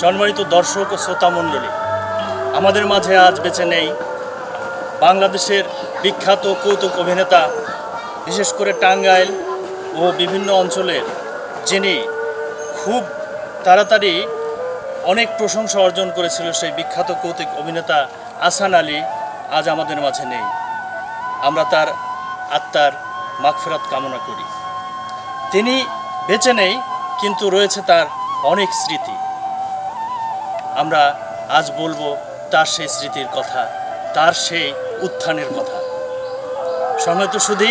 সম্মানিত দর্শক ও শ্রোতা মণ্ডলী, আমাদের মাঝে আজ বেঁচে নেই বাংলাদেশের বিখ্যাত কৌতুক অভিনেতা, বিশেষ করে টাঙ্গাইল ও বিভিন্ন অঞ্চলের, যিনি খুব তাড়াতাড়ি অনেক প্রশংসা অর্জন করেছিল সেই বিখ্যাত কৌতুক অভিনেতা আসান আলী আজ আমাদের মাঝে নেই। আমরা তার আত্মার মাগফেরাত কামনা করি। তিনি বেঁচে নেই, কিন্তু রয়েছে তার অনেক স্মৃতি। আমরা আজ বলব তার সেই স্মৃতির কথা, তার সেই উত্থানের কথা। সময় তো শুধু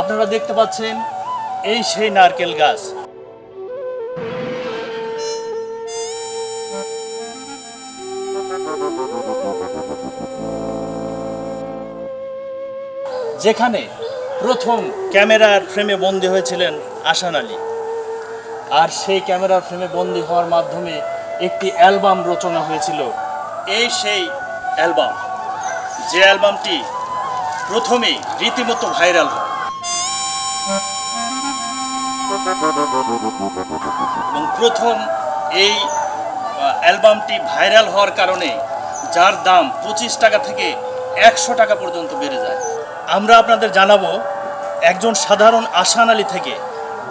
আপনারা দেখতে পাচ্ছেন এই সেই নারকেল গাছ। যেখানে প্রথম ক্যামেরার ফ্রেমে বন্দী হয়েছিলেন আসান আলী। আর সেই ক্যামেরার ফ্রেমে বন্দী হওয়ার মাধ্যমে একটি অ্যালবাম রচনা হয়েছিল। এই সেই অ্যালবাম, যে অ্যালবামটি প্রথমেই রীতিমতো ভাইরাল হয়। এবং প্রথম এই অ্যালবামটি ভাইরাল হওয়ার কারণে যার দাম পঁচিশ টাকা থেকে একশো টাকা পর্যন্ত বেড়ে যায়। আমরা আপনাদের জানাব, একজন সাধারণ আসান আলী থেকে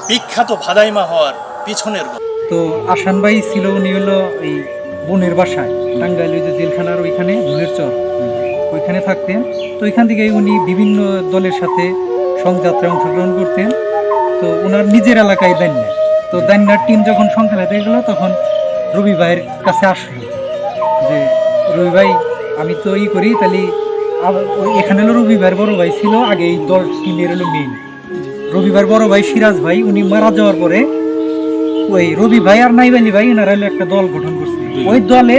বিখ্যাত ভাদাইমা হওয়ার পিছনের গল্প। তো আসান ভাই ছিল, উনি হলো এই বোনের বাসায়, টাঙ্গাইল যে জেলখানার ওইখানে ধুলের চর। ওইখানে থাকতেন। তো ওইখান থেকে উনি বিভিন্ন দলের সাথে সংযাত্রায় অংশগ্রহণ করতেন। তো ওনার নিজের এলাকায় দান্যা তো দান্যার টিম যখন সংখ্যা হয়ে গেলো, তখন রবি ভাইয়ের কাছে আসলো যে, রবি ভাই, আমি তো ই করি, তাহলে এখানে হলো রবি ভাইয়ের বড় ভাই ছিল, আগে এই দল টিমের হলো মেইন রবিবার বড় ভাই সিরাজ ভাই, উনি মারা যাওয়ার পরে ওই রবি ভাই আর নাইব আলী ভাই এনারা হলো একটা দল গঠন করছে। ওই দলে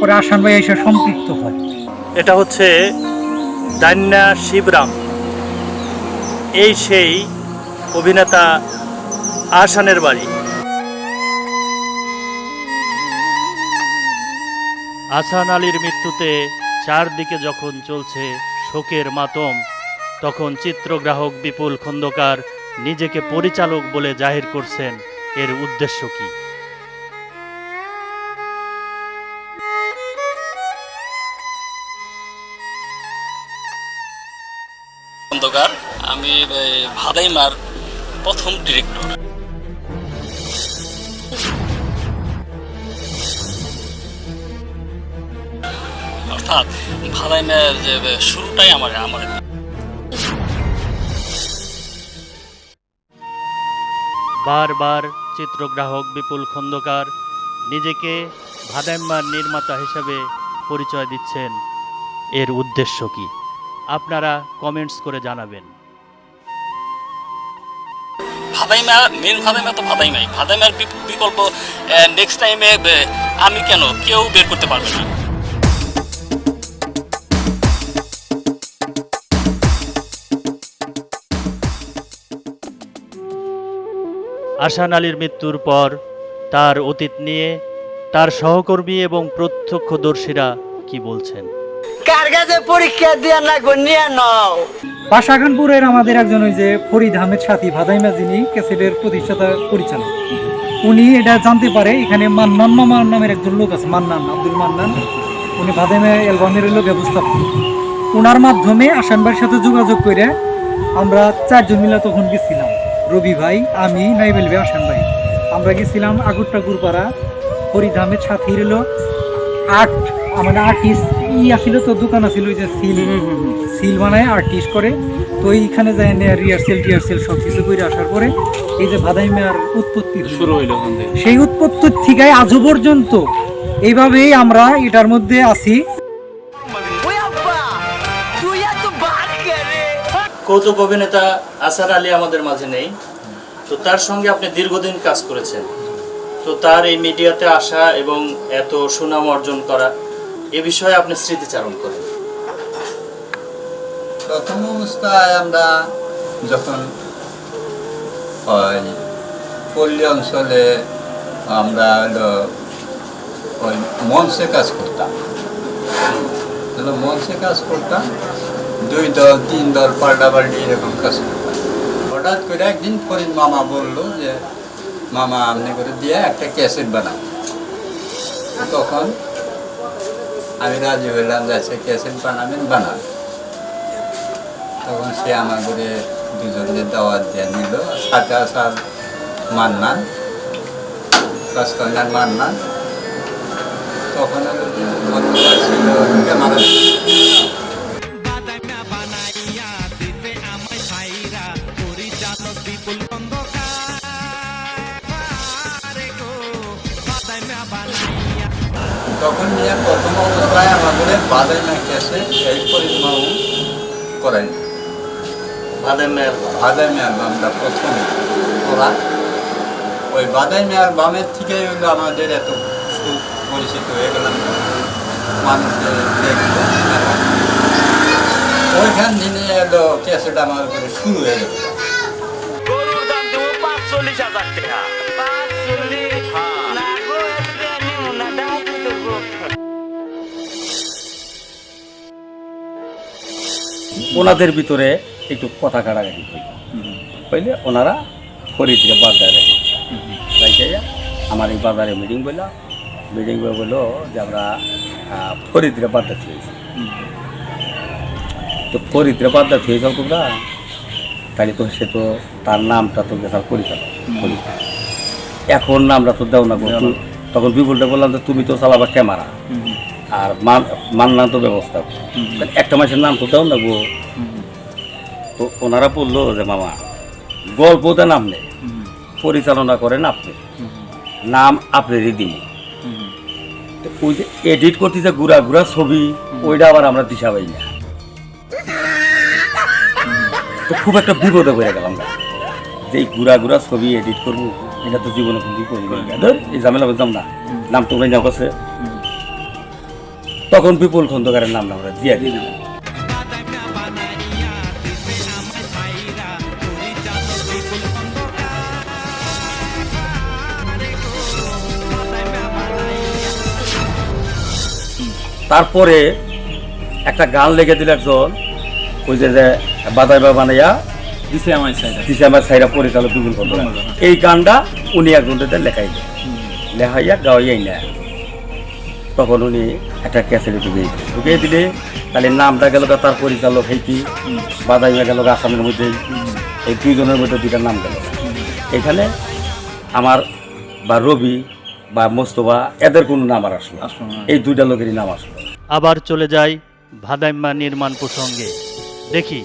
পরে আসান ভাই এসে সম্পৃক্ত হয়। এটা হচ্ছে দান্যা শিবরাম। এই সেই অভিনেতা আসানের বাড়ি। আসান আলীর মৃত্যুতে চারদিকে যখন চলছে শোকের মাতম তখন চিত্রগ্রাহক বিপুল খন্দকার নিজেকে পরিচালক বলে জাহির করছেন এর উদ্দেশ্য কি? খন্দকার আমি ভাদাইমার প্রথম ডিরেক্টর। অর্থাৎ ভাদাইমার যে শুরুটাই আমার আমার। বারবার চিত্রগ্রাহক বিপুল খন্দকার নিজেকে ভাদাম্মার নির্মাতা হিসেবে পরিচয় দিচ্ছেন। এর উদ্দেশ্য কি? আপনারা কমেন্টস করে জানাবেন। ভাদাইমা মেন ভাদাইমা তো ভাদাইমাই ভাদাইমার বিকল্প নেক্সট টাইমে আমি কেন? কেউ বের করতে পারবে না। আশান আলীর মৃত্যুর পর তার অতীত নিয়ে তার সহকর্মী এবং প্রত্যক্ষদর্শীরা কি বলছেন? কার কাছে পরীক্ষা দিয়ে লাগবে নিয়ে নাও। পাশাখানপুরের আমাদের একজন ওই যে ফরিদ আহমেদ সাথী ভাদাইমা যিনি ক্যাসেটের প্রতিষ্ঠাতা পরিচালক। উনি এটা জানতে পারে এখানে মান্নান মামা নামের একজন লোক আছে মান্নান আব্দুল মান্নান। উনি ভাদাইমা অ্যালবামের লোক ব্যবস্থাপক। ওনার মাধ্যমে আসান ভাইয়ের সাথে যোগাযোগ করে আমরা চারজন মিলে তখন গেছিলাম। রবি ভাই আমি নাইবেল ভাই আসান ভাই। আমরা গেছিলাম আগরটা গুরপাড়া আহমেদ সাথী হলো আর্ট মানে আর্টিস্ট ই আসিল তো দোকান আসিল ওই যে সিল। সিল বানায় আর্টিস্ট করে। তো এইখানে যায় রিহার্সেল টিহার্সেল সব কিছু করে আসার পরে এই যে ভাদাই মেয়ার উৎপত্তি শুরু হইল সেই উৎপত্তির ঠিকায় আজও পর্যন্ত এইভাবেই আমরা এটার মধ্যে আছি। কৌতুক অভিনেতা আসার আলী আমাদের মাঝে নেই। তো তার সঙ্গে আপনি দীর্ঘদিন কাজ করেছেন। তো তার এই মিডিয়াতে আসা এবং এত সুনাম অর্জন করা, এ বিষয়ে আপনি স্মৃতিচারণ করেন। প্রথম অবস্থায় আমরা যখন ওই পল্লী অঞ্চলে আমরা ওই মঞ্চে কাজ করতাম। মঞ্চে কাজ করতাম দুই দল, তিন দল পাল্টাপাল্টি এরকম কাজ হঠাৎ করে একদিন ফরিদ মামা বলল যে, মামা, আপনি করে দিয়ে একটা ক্যাসেট বানাও তখন আমি রাজি হইলাম যাচ্ছে ক্যাসেট বানাবেন, বানান। তখন সে আমাদের দুজনের দাওয়াত দিয়ে নিল, সাথে আসার মান্নান রাজকন্যার মান্নান। তখন যে ছিল ক্যামেরা তখন নিয়ে প্রথম অবস্থায় আমাদের না কেসে এই পরিমাণ করেন বাদামি অ্যালবাম বাদামি অ্যালবামটা প্রথম। করা ওই বাদামি অ্যালবামের থেকেই হলো আমাদের এত পরিচিত হয়ে গেলাম। মানুষদের দেখল ওইখান থেকে এলো ক্যাসেট আমার শুরু হয়ে গেল। গরুর দাম দেবো পাঁচচল্লিশ হাজার টাকা। ওনাদের ভিতরে একটু কথা কাটাকাটি হইল। হইলে ওনারা ফরি থেকে বাজারে রাখি রাইখে। আমার এই বাজারে মিটিং বললাম মিটিং বলে বলল যে আমরা ফরিদরে বাদা থুয়েছি তো ফরিদরে বাদা থুয়েছ তোমরা? তাহলে তো সে তো তার নামটা তো পরিচালক ফরিদ। এখন নামটা তো দেও না। তখন বিপুলটা বললাম যে তুমি তো চালাবা ক্যামেরা। আর মান মান্না তো ব্যবস্থা একটা মাসের নাম তো দাও না গো। তো ওনারা বলল যে মামা গল্পতে নাম নেই। পরিচালনা করেন আপনি। নাম আপনারই দিন। তো ওই যে এডিট করতে যে ঘুরা ঘুরা ছবি ওইটা আবার আমরা দিশা পাই না। তো খুব একটা বিপদে পড়ে গেলাম। যে এই ঘুরা ঘুরা ছবি এডিট করব এটা তো জীবনে কিন্তু এই ঝামেলা বুঝলাম না। নাম তোমরা যাও কাছে তখন বিপুল খন্দকারের নাম আমরা দিয়ে দিলাম। তারপরে একটা গান লেগে দিল একজন, ওই যে যে বাদাই বানাইয়া দিছে আমার সাইরা পরিচালক বিপুল খন্দকার। এই গানটা উনি একজনটাতে লেখাইল লেখাইয়া গাওয়াই না তখন উনি একটা ক্যাসেটে ঢুকিয়ে দিল ঢুকিয়ে দিলে তাহলে নামটা গেল গা তার পরিচালক হেঁটি বাদাইয়া গেল গা আসামের মধ্যে এই দুইজনের মধ্যে দুইটা নাম গেল। এখানে আমার বা রবি বা মোস্তফা এদের কোনো নাম আর আসলো। এই দুইটা লোকেরই নাম আসলো। আবার চলে যাই ভাদাইম্মা নির্মাণ প্রসঙ্গে। দেখি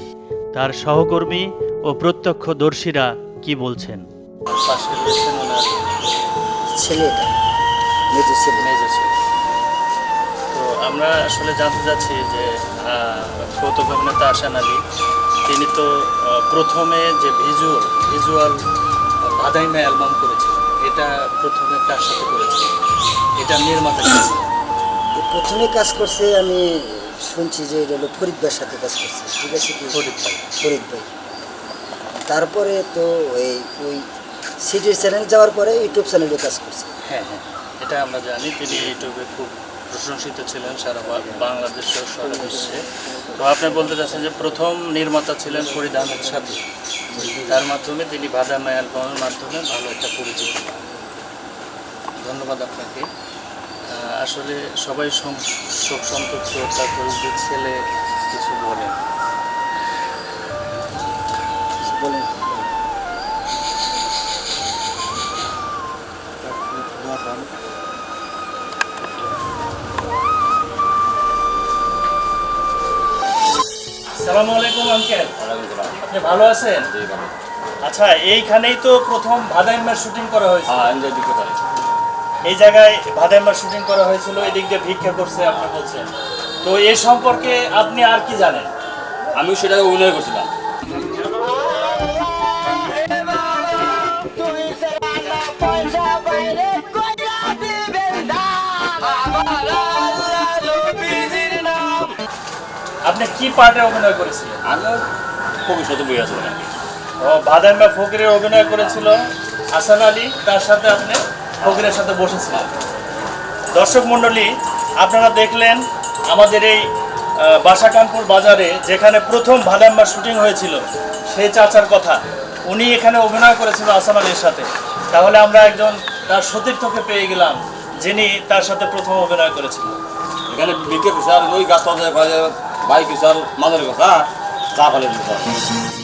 তার সহকর্মী ও প্রত্যক্ষদর্শীরা কি বলছেন। ছেলেটা মেজো ছেলে মেজো ছেলে। আমরা আসলে জানতে চাচ্ছি যে কৌতুক অভিনেতা আশান আলী তিনি তো প্রথমে যে ভিজুয়াল ভিজুয়াল বাদাইমা অ্যালবাম করেছিলেন এটা প্রথমে কার সাথে করেছিলেন এটা নির্মাতা প্রথমে কাজ করছে আমি শুনছি যে এটা হলো ফরিদ ভাইয়ের সাথে কাজ করছে ঠিক আছে কি? ফরিদ ভাই। ফরিদ ভাই। তারপরে তো ওই ওই সিটির চ্যানেল যাওয়ার পরে ইউটিউব চ্যানেলে কাজ করছে। হ্যাঁ হ্যাঁ। এটা আমরা জানি তিনি ইউটিউবে খুব প্রশংসিত ছিলেন সারা বাংলাদেশ সারা বিশ্বে। তো আপনি বলতে চাচ্ছেন যে প্রথম নির্মাতা ছিলেন ফরিদ আহমেদ সাথী। তার মাধ্যমে তিনি বাদামা অ্যালবামের মাধ্যমে ভালো একটা পরিচিত ধন্যবাদ আপনাকে। আসলে সবাই শোক সন্তপ্ত তারপরে যে ছেলে কিছু বলেন সালামু আলাইকুম আঙ্কেল আপনি ভালো আছেন? আচ্ছা এইখানেই তো প্রথম ভাদাইম্মার শুটিং করা হয়েছে এই জায়গায় ভাদাইম্মার শুটিং করা হয়েছিল এদিক দিয়ে ভিক্ষা করছে আপনি বলছেন। তো এ সম্পর্কে আপনি আর কি জানেন? আমি সেটা অভিনয় করছিলাম। কি পার্টে অভিনয় করেছিলেন আমি ভবিষ্যতে বই আছে ও ভাদাইম্মা ফকিরের অভিনয় করেছিল হাসান আলী তার সাথে আপনি ফকিরের সাথে বসেছিলেন। দর্শক মণ্ডলী আপনারা দেখলেন আমাদের এই বাসাকানপুর বাজারে যেখানে প্রথম ভাদাম্বার শুটিং হয়েছিল সেই চাচার কথা। উনি এখানে অভিনয় করেছিল আসান আলীর সাথে। তাহলে আমরা একজন তার সতীর্থকে পেয়ে গেলাম যিনি তার সাথে প্রথম অভিনয় করেছিলেন। এখানে বিকে বিশাল ওই গাছ পাশে বাইক বিশাল মাদের কথা চা ফেলে দিতে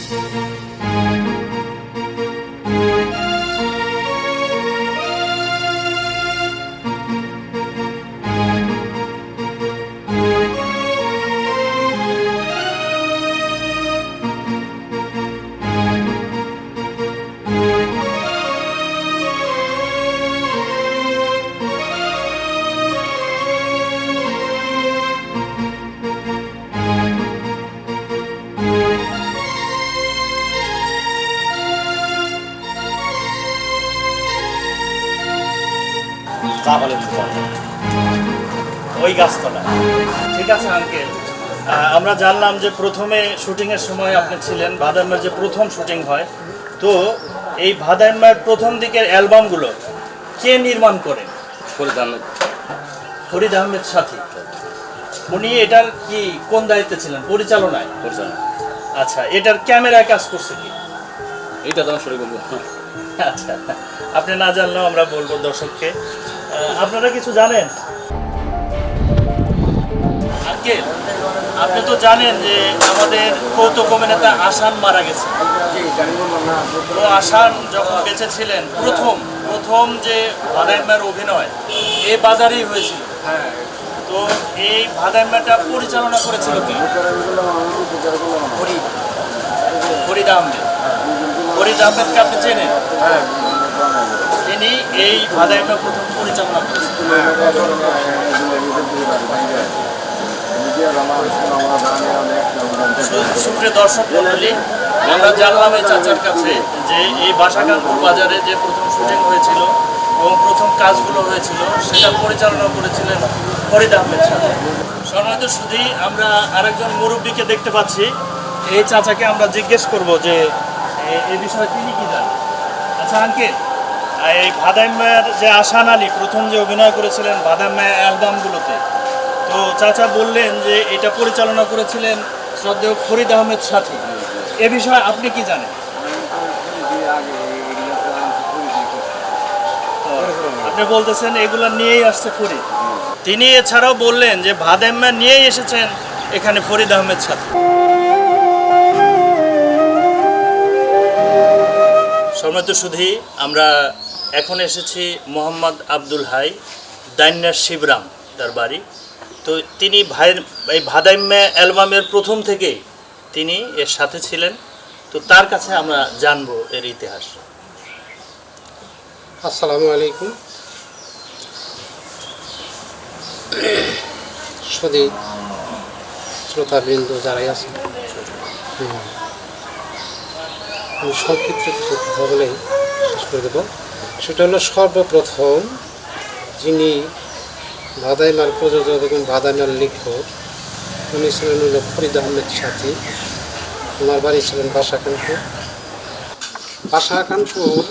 ওই গাছতলা। ঠিক আছে আঙ্কেল আমরা জানলাম যে প্রথমে শুটিংয়ের সময় আপনি ছিলেন ভাদাইম্মার যে প্রথম শুটিং হয়। তো এই ভাদাইম্মার প্রথম দিকের অ্যালবামগুলো কে নির্মাণ করেন? করে দাম ফরিদ আহমেদ সাথী। উনি এটার কি কোন দায়িত্বে ছিলেন? পরিচালনায়? পরিচালনা আচ্ছা এটার ক্যামেরায় কাজ করছে কি? এইটা তো আমার শরীর বলব আচ্ছা আপনি না জানলেও আমরা বলব দর্শককে। আপনারা কিছু জানেন? আপনি তো জানেন যে আমাদের কৌতুক অভিনেতা আসান মারা গেছে। তো আসান যখন বেঁচে ছিলেন প্রথম প্রথম যে ভাদাইম্যার অভিনয়, এ বাজারেই হয়েছিল। তো এই ভাদাইম্যাটা পরিচালনা করেছিল কি? ফরিদ আহমেদ। আহমেদকে আপনি চেনেন? তিনি এই ভাদাইম্যা প্রথম পরিচালনা সুপ্রিয় দর্শক মন্ডলী, আমরা জানলাম এই চাচার কাছে যে এই বাসাকানপুর বাজারে যে প্রথম শুটিং হয়েছিল এবং প্রথম কাজগুলো হয়েছিল, সেটা পরিচালনা করেছিলেন ফরিদ আহমেদ সাথে সম্মানিত শুধু আমরা আরেকজন মুরব্বীকে দেখতে পাচ্ছি। এই চাচাকে আমরা জিজ্ঞেস করব যে এ- এই বিষয়ে তিনি কি জানেন? আচ্ছা আঙ্কেল এই ভাদাইম্যার যে আসান আলী, প্রথম যে অভিনয় করেছিলেন ভাদাইম্যা অ্যালবামগুলোতে, তো চাচা বললেন যে এটা পরিচালনা করেছিলেন শ্রদ্ধেয় ফরিদ আহমেদ সাথী। এ বিষয়ে আপনি কি জানেন? আপনি বলতেছেন এগুলো নিয়েই আসছে ফরিদ। তিনি এছাড়াও বললেন যে ভাদাইম্যা নিয়েই এসেছেন এখানে ফরিদ আহমেদ সাথী। সম্মানিত সুধী, আমরা এখন এসেছি মোহাম্মদ আব্দুল হাই, দাইন্যার শিবরাম তার বাড়ি। তো তিনি ভাইয়ের, এই ভাদাইম্যা অ্যালবামের প্রথম থেকেই তিনি এর সাথে ছিলেন। তো তার কাছে আমরা জানব এর ইতিহাস। আসসালামু আলাইকুম। সুদী শ্রোতাবৃন্দ যারাই আছে। সংক্ষিপ্ত কিছু কথা শেষ করে দেব। সেটা হলো সর্বপ্রথম যিনি ভাদাইমার প্রযোজক এবং ভাদাইমার লেখক, উনি ছিলেন হলো ফরিদ আহমেদ সাথী। ওনার বাড়ি ছিলেন বাসাকানপুর। বাসাকানপুর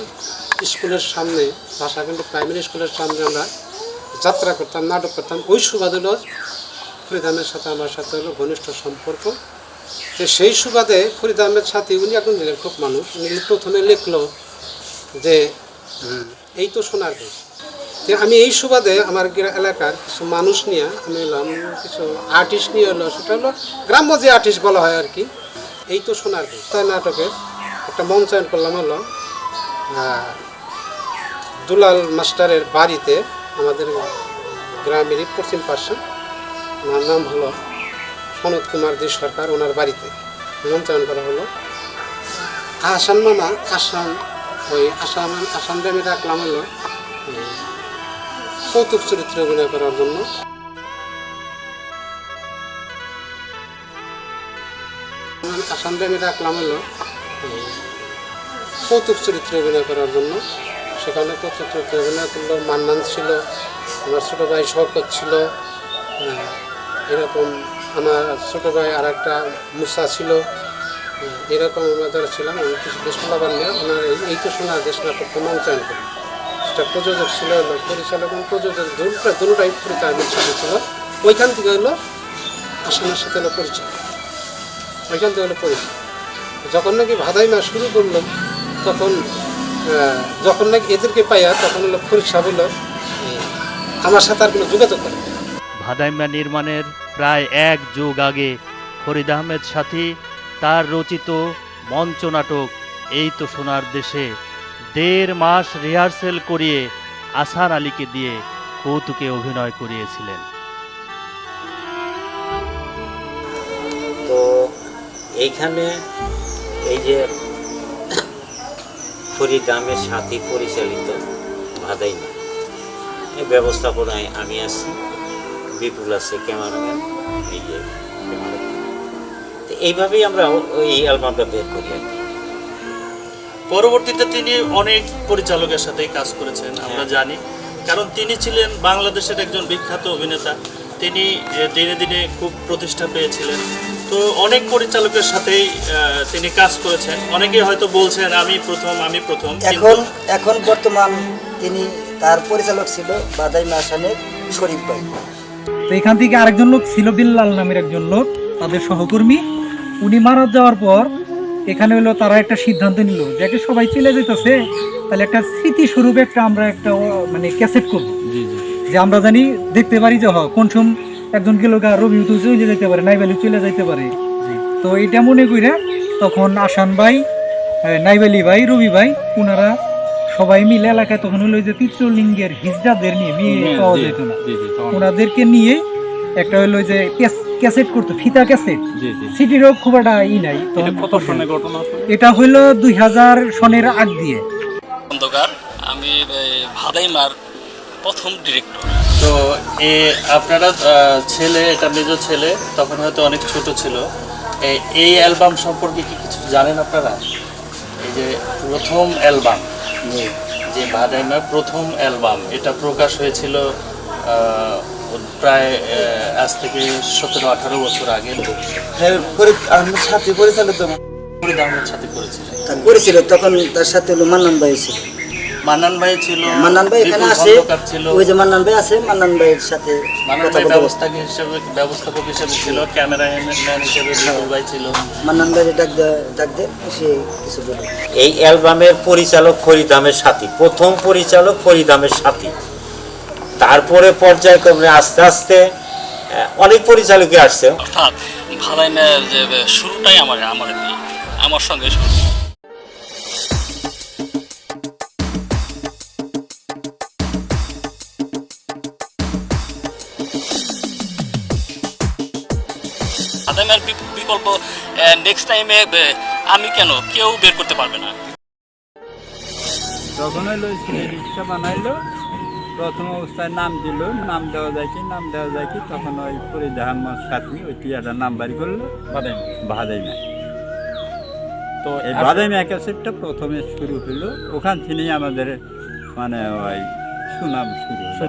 স্কুলের সামনে, বাসাকানপুর প্রাইমারি স্কুলের সামনে আমরা যাত্রা করতাম, নাটক করতাম। ওই সুবাদ হলো ফরিদ আহমেদের সাথে আমার সাথে হলো ঘনিষ্ঠ সম্পর্ক। তো সেই সুবাদে ফরিদ আহমেদ সাথী, উনি একজন লেখক মানুষ। উনি প্রথমে লিখল যে, এই তো সোনার দেশ। তো আমি এই সুবাদে আমার এলাকার কিছু মানুষ নিয়ে, আমি এলাম কিছু আর্টিস্ট নিয়ে এলো সেটা হলো গ্রাম্য যে আর্টিস্ট বলা হয় আর কি, এই তো সোনার দেশ। তাই নাটকের একটা মঞ্চায়ন করলাম হলো দুলাল মাস্টারের বাড়িতে, আমাদের গ্রামেরই পশ্চিম পাশে। ওনার নাম হলো সনদ কুমার দে সরকার ওনার বাড়িতে। মঞ্চায়ন করা হলো। আসান মামা আসান ওই আসাম আসামটা আমি রাখলাম হলো কৌতুক চরিত্রে অভিনয় করার জন্য। আসামটা আমি রাখলাম হলো কৌতুক চরিত্রে অভিনয় করার জন্য। সেখানে কৌতুক চরিত্রে অভিনয় করল, মান্নান ছিল, আমার ছোটো ভাই শওকত ছিল এরকম আমার ছোটো ভাই আর একটা মুসা ছিল। এরকম আমরা ছিলাম, আমি কিছু দেশমালা বানিয়ে ওনার এই- তো শোনা, দেশ নাটকটা মঞ্চায়ন করি সেটা প্রযোজক ছিল পরিচালক প্রযোজক দুটা দুটাই সাথে ছিল। ওইখান থেকে হলো আসামের সাথে হলো পরিচয়। ওইখান থেকে হলো পরিচয়। যখন নাকি ভাদাইমা শুরু করল, তখন যখন নাকি এদেরকে পাইয়া তখন হলো পরীক্ষা হলো আমার সাথে আর কোনো যোগাযোগ করে ভাদাইমা নির্মাণের প্রায় এক যুগ আগে ফরিদ আহমেদ সাথী তার রচিত মঞ্চনাটক এই তো সোনার দেশে দেড় মাস রিহার্সেল করিয়ে আসার আলীকে দিয়ে কৌতুকে অভিনয় করিয়েছিলেন। তো এইখানে এই যে ফরিদ আহমেদ সাথী পরিচালিত ভাদাইমা, এই ব্যবস্থাপনায় আমি আছি। বিপুল আছে ক্যামেরাম্যান এই যে ক্যামেরা তো এইভাবেই আমরা ওই অ্যালবামটা বের করি আর কি। পরবর্তীতে তিনি অনেক পরিচালকের সাথে কাজ করেছেন আমরা জানি। কারণ তিনি ছিলেন বাংলাদেশের একজন বিখ্যাত অভিনেতা। তিনি দিনে দিনে খুব প্রতিষ্ঠা পেয়েছিলেন। তো অনেক পরিচালকের সাথেই তিনি কাজ করেছেন। অনেকে হয়তো বলছেন আমি প্রথম আমি প্রথম এখন এখন বর্তমান তিনি তার পরিচালক ছিল বাদাই মাসানের শরীফ ভাই। তো এখান থেকে আরেকজন লোক ছিল বিল্লাল নামের একজন লোক তাদের সহকর্মী। উনি মারা যাওয়ার পর এখানে হলো তারা একটা সিদ্ধান্ত নিল যাকে সবাই চলে যেতেছে তাহলে একটা স্মৃতিস্বরূপ একটা আমরা একটা মানে ক্যাসেট করব। যে আমরা জানি দেখতে পারি যে হ কোন সম একজন গেল গা রবি তো চলে যেতে পারে নাইবালি চলে যাইতে পারে। তো এটা মনে কইরা তখন আসান ভাই নাইবালি ভাই রবি ভাই ওনারা সবাই মিলে এলাকায় তখন হলো যে চিত্রলিঙ্গের হিজড়াদের নিয়ে মেয়ে পাওয়া যেত না। ওনাদেরকে নিয়ে একটা হলো ওই যে ক্যাসেট করতো ফিতা ক্যাসেট। সিটিরও খুব একটা ই নাই। ঘটনা এটা হইল দুই হাজার সনের আগ দিয়ে। খন্দকার আমি এই, ভাদাইমার প্রথম ডিরেক্টর তো এ আপনারা ছেলে এটা মেজ ছেলে তখন হয়তো অনেক ছোট ছিল। এই অ্যালবাম সম্পর্কে কি কিছু জানেন আপনারা? এই যে প্রথম অ্যালবাম। যে বাদাইমার প্রথম অ্যালবাম এটা প্রকাশ হয়েছিল প্রায় আজ থেকে সতেরো আঠারো বছর আগে। হ্যাঁ সাথে পরিচালিত করেছিল তখন তার সাথে হলো মান্নান ভাই ছিল। মান্নান ভাই ছিল মান্নান ভাই এখানে ছিল। ওই যে মান্নান ভাই আছে মান্নান ভাইয়ের সাথে মান্নান ভাই বলতে ব্যবস্থাপক হিসেবে ব্যবস্থাপক হিসেবে ছিল ক্যামেরাম্যান হিসেবে বিপুল ভাই ছিল। মান্নান ভাই ডাক দে- ডাক দে সে কিছু বলে এই অ্যালবামের পরিচালক ফরিদ আহমেদ সাথী প্রথম পরিচালক ফরিদ আহমেদ সাথী। তারপরে পর্যায়ক্রমে আস্তে আস্তে অনেক পরিচালকই আসছে। অর্থাৎ ভাদাইমার যে শুরুটাই আমার আমার আমার সঙ্গে শুরু। ভাদাইমার বি- বিকল্প নেক্সট টাইমে আমি কেন? কেউ বের করতে পারবে না। তখন হলো রিক্সা বানাইলো প্রথম অবস্থায় নাম দিল নাম দেওয়া যায় কি নাম দেওয়া যায় কি তখন ওই ফরিদ আহমদ সাথী ওই টিয়াটা নাম বাড়ি করল বাদাই না তো এই বাদাই মা ক্যাসেটটা প্রথমে শুরু হলো ওখান থেকেই আমাদের মানে ওই সুনাম শুরু হলো।